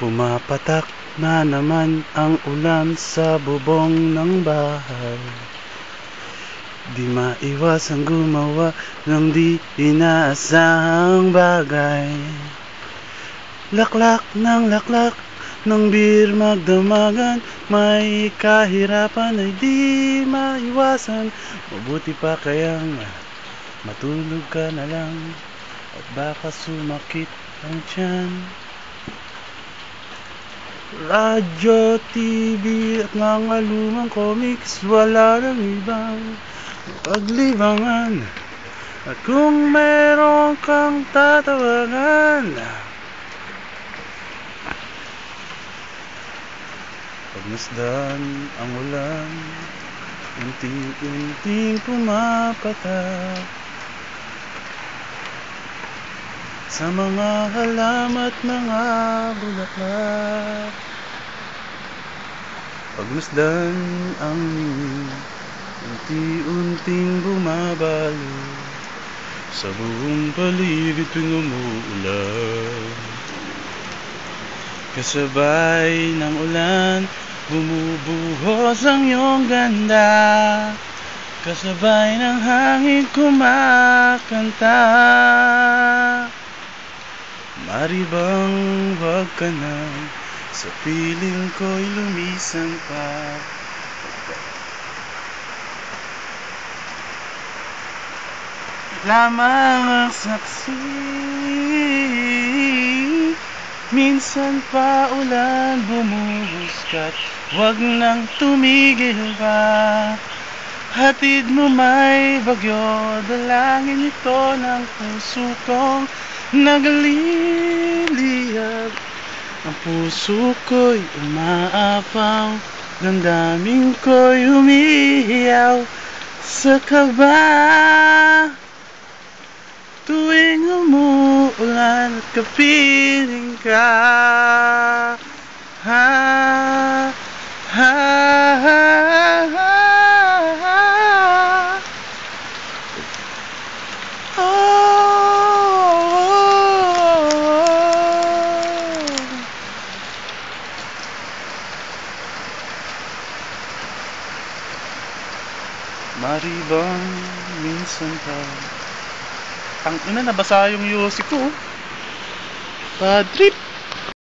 Pumapatak na naman ang ulan sa bubong ng bahay. Di maiwasang gumawa ng di inaasahang bagay. Laklak ng laklak ng beer magdamagan May kahirapan ay di maiwasan. Mabuti pa kayang matulog ka na lang At baka sumakit ang tiyan Radyo, TV at mga lumang comics Wala nang ibang paglibangan. At kung meron kang tatawagan. Pagmasdan ang ulan Unti-unting pumapatak Sa mga halamat mga bulaklak. Pagmasdan ang unti-unting bumabalo. Sa buong paligid tuwing umuulan Kasabay ng ulan Bumubuhos ang iyong ganda. Kasabay ng hangin kumakanta Maribang wag ka na Sa piling ko'y lumisan pa. Lamang ang saksi Minsan pa ulan bumuhuskat Huwag nang tumigil pa Hatid mo may bagyo Dalangin ito ng puso kong nagliliyab Ang puso ko'y umaapaw Damdamin ko'y umiiyaw. Sa kaba Tuwing umuulan at kapiling ka. Ha, ha, Maribang minsan pa Ang ina, nabasa yung yosi ko. Bad trip.